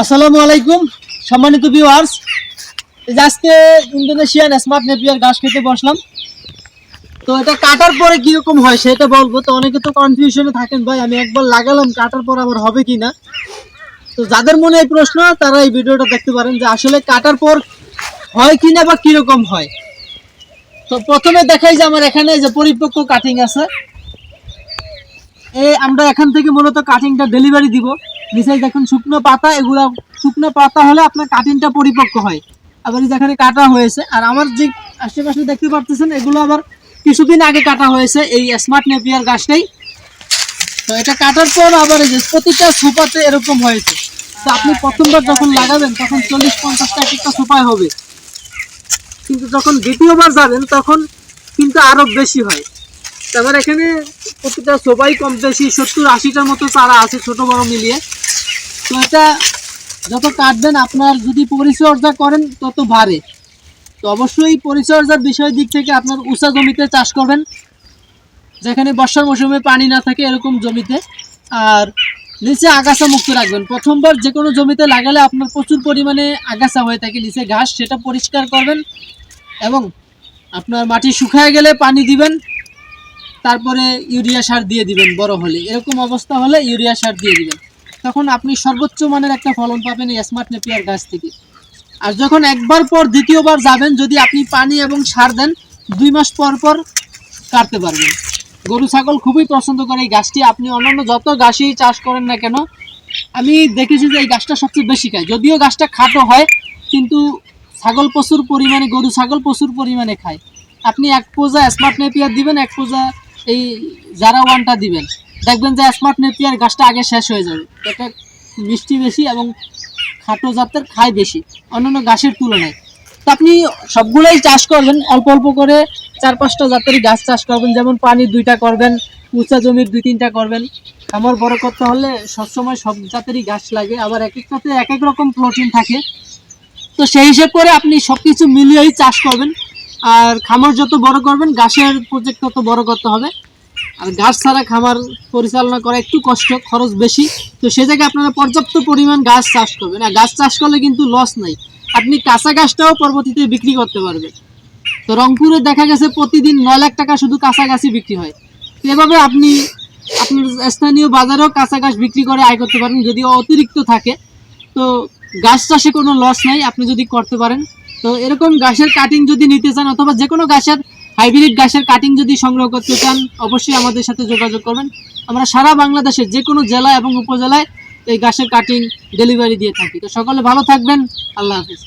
আসসালামু আলাইকুম, সম্মানিত ভিউয়ার্স আজকে ইন্দোনেশিয়ান স্মার্ট নেপিয়ার ঘাস খেতে বসলাম। তো এটা কাটার পরে কীরকম হয় সেটা বলব। তো অনেকে তো কনফিউশনে থাকেন, ভাই, আমি একবার লাগালাম, কাটার পর আবার হবে কি না তো যাদের মনে এই প্রশ্ন, তারা এই ভিডিওটা দেখতে পারেন যে আসলে কাটার পর হয় কি না বা কীরকম হয়। তো প্রথমে দেখাই যে আমার এখানে যে পরিপক্ক কাটিং আছে। এই আমরা এখান থেকে মূলত কাটিংটা ডেলিভারি দিব। নিচে দেখুন, শুকনো পাতা, এগুলা শুকনো পাতা হলে আপনার কাটিংটা পরিপক্ক হয়। আবার এই যে এখানে কাটা হয়েছে, আর আমার যে আশেপাশে দেখতে পাচ্ছেন এগুলো আবার কিছুদিন আগে কাটা হয়েছে এই স্মার্ট নেপিয়ার গাছটাই। তো এটা কাটার পর আবার এই যে প্রতিটা সোপাতে এরকম হয়েছে। তো আপনি প্রথমবার যখন লাগাবেন, তখন চল্লিশ পঞ্চাশটা এক একটা সোপায় হবে। কিন্তু যখন দ্বিতীয়বার যাবেন, তখন কিন্তু আরও বেশি হয়। তারপর এখানে প্রতিটা সবাই কম বেশি সত্তর আশিটার মতো চারা আছে, ছোট বড় মিলিয়ে। তো এটা যত কাটবেন, আপনার যদি পরিচর্যা করেন, তত বাড়ে। তো অবশ্যই পরিচর্যার বিষয়ের দিক থেকে আপনার উঁচা জমিতে চাষ করবেন। যেখানে বর্ষার মৌসুমে পানি না থাকে এরকম জমিতে। আর নিচে আগাছা মুক্ত রাখবেন। প্রথমবার যে কোনো জমিতে লাগালে আপনার প্রচুর পরিমাণে আগাছা হয়ে থাকে, নিচে ঘাস, সেটা পরিষ্কার করবেন। এবং আপনার মাটি শুকায় গেলে পানি দিবেন। তারপরে ইউরিয়া সার দিয়ে দিবেন বড় হলে। এরকম অবস্থা হলে ইউরিয়া সার দিয়ে দিবেন। তখন আপনি সর্বোচ্চ মানের একটা ফলন পাবেন স্মার্ট নেপিয়ার গাছ থেকে। আর যখন একবার পর দ্বিতীয়বার যাবেন, যদি আপনি পানি এবং সার দেন, দুই মাস পর পর কাটতে পারবেন। গরু, ছাগল খুবই পছন্দ করে এই গাছটি। আপনি অন্যান্য যত গাছই চাষ করেন না কেন, আমি দেখেছি যে এই গাছটা সবচেয়ে বেশি খায়। যদিও গাছটা খাটো হয়, কিন্তু ছাগল প্রচুর পরিমাণে, গরু, ছাগল প্রচুর পরিমাণে খায়। আপনি এক পোজা স্মার্ট নেপিয়ার দিবেন, এক পোজা এই জারা ওয়ানটা দিবেন, দেখবেন যে স্মার্ট নেপিয়ার গাছটা আগে শেষ হয়ে যাবে। এটা মিষ্টি বেশি এবং খাটো জাতের খায় বেশি, অন্যান্য গাছের তুলনায়। তো আপনি সবগুলোই চাষ করবেন, অল্প অল্প করে চার পাঁচটা জাতেরই গাছ চাষ করবেন, যেমন পানি দুইটা করবেন উঁচা জমির দুই তিনটা করবেন। আমার বড় করতে হলে সবসময় সব জাতেরই গাছ লাগে, আবার এক একটাতে এক এক রকম প্রোটিন থাকে। তো সেই হিসেব করে আপনি সব কিছু মিলিয়েই চাষ করবেন। আর খামার যত বড় করবেন গাছের প্রজেক্ট তত বড় করতে হবে। আর গাছ ছাড়া খামার পরিচালনা করা একটু কষ্ট, খরচ বেশি। তো সে জায়গায় আপনারা পর্যাপ্ত পরিমাণ গাছ চাষ করবেন। আর গাছ চাষ করলে কিন্তু লস নাই। আপনি কাঁচা গাছটাও পরবর্তীতে বিক্রি করতে পারবেন। তো রংপুরে দেখা গেছে প্রতিদিন নয় লাখ টাকা শুধু কাঁচা গাছই বিক্রি হয়। তো এভাবে আপনি আপনার স্থানীয় বাজারেও কাঁচা গাছ বিক্রি করে আয় করতে পারেন। যদি অতিরিক্ত থাকে, তো গাছ চাষে কোনো লস নাই। আপনি যদি করতে পারেন তো এরকম গাছের কাটিং যদি নিতে চান অথবা যে কোনো গাছের হাইব্রিড গাছের কাটিং যদি সংগ্রহ করতে চান, অবশ্যই আমাদের সাথে যোগাযোগ করবেন। আমরা সারা বাংলাদেশের যে কোনো জেলা এবং উপজেলায় এই গাছের কাটিং ডেলিভারি দিয়ে থাকি। তো সকলে ভালো থাকবেন। আল্লাহ হাফিজ।